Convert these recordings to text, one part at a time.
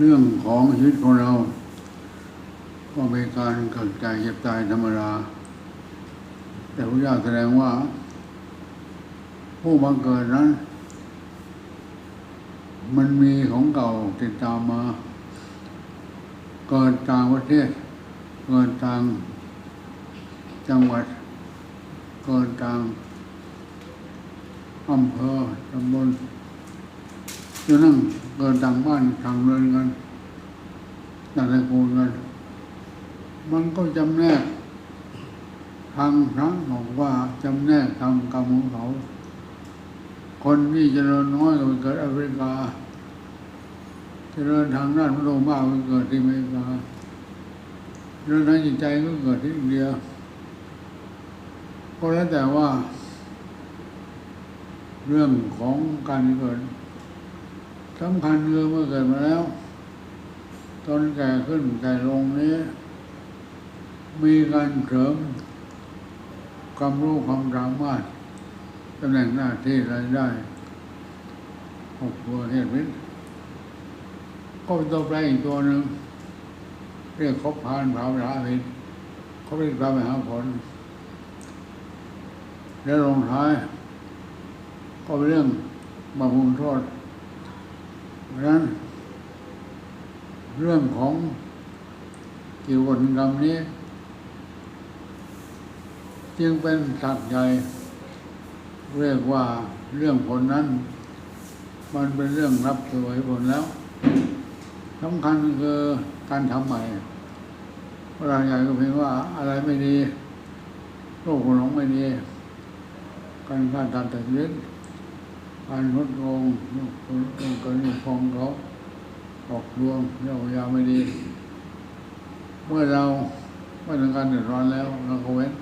เรื่องของชีวิตของเรา ก็เป็นการเกิดใจเจ็บตายธรรมดาแต่พระเจ้าแสดงว่า ผู้บังเกิดนั้น มันมีของเก่าติดตามมา เกิดต่างประเทศ เกิดต่างจังหวัด เกิดต่างอำเภอตำบล จนนั่งเกิดต่างบ้านต่างเรือนกันต่างตระกูลกันมันก็จำแนกทางพระบอกว่าจำแนกทำกรรมของเขา คนที่เจริญน้อยก็เกิดแอฟริกา เจริญทางด้านพระโลมากก็เกิดที่อเมริกาเจริญทางจิตใจก็เกิดที่อินเดียก็แล้วแต่ว่า เรื่องของการเกิด สำคัญคือเมื่อเกิดมาแล้วตอนแก่ขึ้นแก่ลงนี้ มีการเสริมความรู้ความสามารถตำแหน่งหน้าที่รายได้ครอบครัวเหตุวิตก็เป็นตัวแปรอีกตัวหนึ่งเรียกคบพานภาวนาหิตเขาเรียกพระมหาผล แล้วลงท้าย ก็เป็นเรื่องบาปบุญโทษ ราะฉะนั้น เรื่องของกิวกกรรมนี้ จึงเป็นสักใหญ่ เรียกว่าเรื่องผลนั้น มันเป็นเรื่องรับสวยผลแล้วสำคัญคือการทำใหม่เวลาใหญ่ก็เพียงว่าอะไรไม่ดีโรคหลงไม่ดีการฆ่าตัดตัดชีวิต การลดลงคนคนคนฟองเขาออกลวงเรื่องยาไม่ดี เมื่อเราไม่ต้องการเดือดร้อนแล้วเราก็เว้น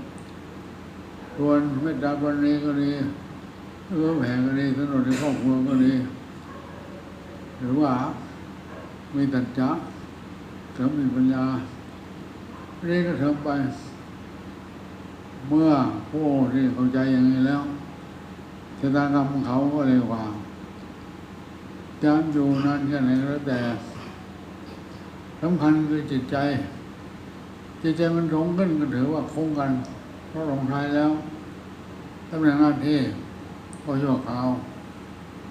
ส่วนเมตตาปรานีก็ดีเอื้อแผ่ก็ดีสนุนในครอบครัวก็ดีหรือว่ามีตัณจะเสริมมีปัญญาเรียนก็เสริมไป เมื่อผู้ที่เข้าใจอย่างนี้แล้ว ชะตากรรมของเขาก็เลยว่าจะอยู่นานแค่ไหนก็แล้วแต่สำคัญคือจิตใจ จิตใจมันสงขึ้นก็ถือว่าคงกัน เพราะลงท้ายแล้วตำแหน่งหน้าที่ก็ชั่วคราว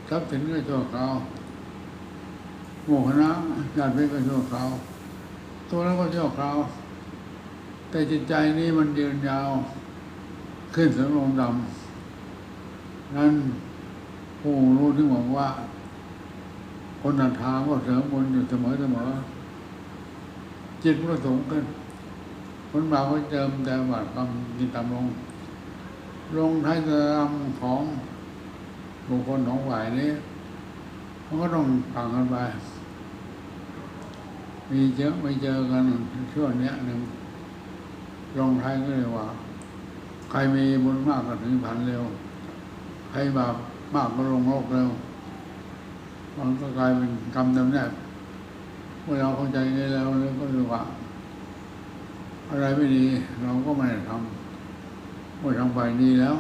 ทรัพย์สินก็ชั่วคราวหมู่คณะญาติพี่ก็ชั่วคราวตัวแล้วก็ชั่วคราว แต่จิตใจนี้มันยืนยาว ขึ้นถึงลงดำ นั้นผู้รู้ที่บอกว่า คนนันทาก็เสริมบนอยู่เสมอเสมอจิตประสงค์ขึ้นคนบาปก็เจิมแต่บาปกรรมกินตามลง ลงท้ายกรรมของบุคคลของฝ่ายนี้มันก็ต้องต่างกันไปมีเจอไม่เจอกันช่วงเนี้ยหนึ่งลงท้ายก็เลยว่า ใครมีบุญมากก็ถึงพันเร็ว ใครบาปมากก็ลงโลกเร็วมันก็กลายเป็นกรรมจำแนกเมื่อเราเข้าใจนี้แล้วก็รู้ว่า อะไรไม่ดี เราก็ไม่ทำเมื่อทำไปดีแล้ว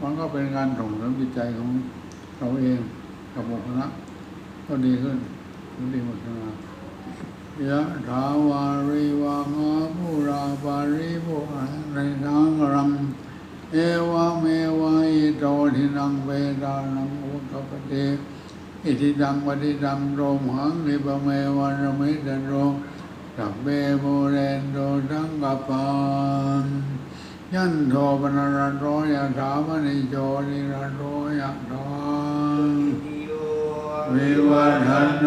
มันก็เป็นการส่งเสริมจิตใจของเราเองกับบุคคลก็ดีขึ้นดีหมดนะยะถาวาริวาหาภูราปาริภูในทางรังเอวเม วะอิโตทินังเวดานังอุตตปเตอิทิดังปฏิดังโรมหังนิปะเมวะระมิตโรสัพเบโมเรนโดทังกปานยันโทปนรโรยะถามณิโจนิรโรยะถาวิวัฒนโน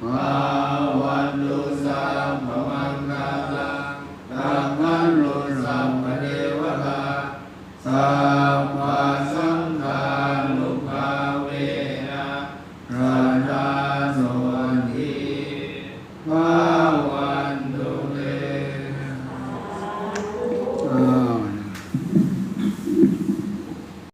ภ